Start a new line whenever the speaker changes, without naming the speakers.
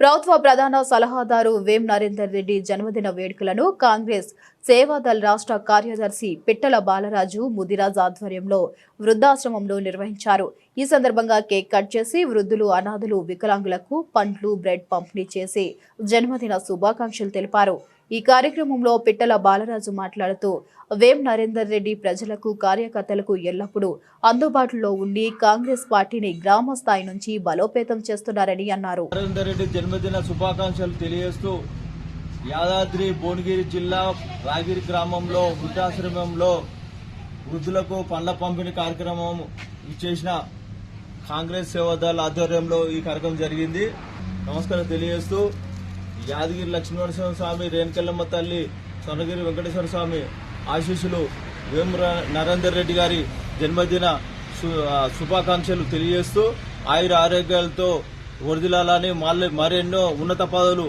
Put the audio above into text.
ప్రభుత్వ ప్రధాన సలహాదారు వేం నరేందర్ రెడ్డి జన్మదిన వేడుకలను కాంగ్రెస్ సేవాదల్ రాష్ట్ర కార్యదర్శి పిట్టల బాలరాజు ముదిరాజ్ ఆధ్వర్యంలో వృద్ధాశ్రమంలో నిర్వహించారు. ఈ సందర్భంగా కేక్ కట్ చేసి వృద్ధులు అనాథులు వికలాంగులకు పండ్లు బ్రెడ్ పంపిణీ చేసి జన్మదిన శుభాకాంక్షలు తెలిపారు. ఈ కార్యక్రమంలో పిట్టల బాలరాజు మాట్లాడుతూ వేం నరేందర్ రెడ్డి ప్రజలకు కార్యకర్తలకు ఎల్లప్పుడూ అందుబాటులో ఉండి కాంగ్రెస్ పార్టీని గ్రామ స్థాయి నుంచి బలోపేతం చేస్తున్నారని అన్నారు.
నరేందర్ రెడ్డి జన్మదిన శుభాకాంక్షలు తెలియజేస్తూ యాదాద్రి భువనగిరి జిల్లా రాగిరి గ్రామంలో వృద్ధాశ్రమంలో వృద్ధులకు పండ్ల పంపిణీ కార్యక్రమం చేసిన కాంగ్రెస్ సేవాదళ ఆధ్వర్యంలో ఈ కార్యక్రమం జరిగింది. నమస్కారం తెలియజేస్తూ యాదగిరి లక్ష్మీనరసింహ స్వామి రేణుకెల్లమ్మ తల్లి స్వర్ణగిరి వెంకటేశ్వర స్వామి ఆశీస్సులు వేముర నరేందర్ రెడ్డి గారి జన్మదిన శుభాకాంక్షలు తెలియజేస్తూ ఆయుర ఆరోగ్యాలతో వరదిలాలని మళ్ళీ మరెన్నో ఉన్నత పదవులు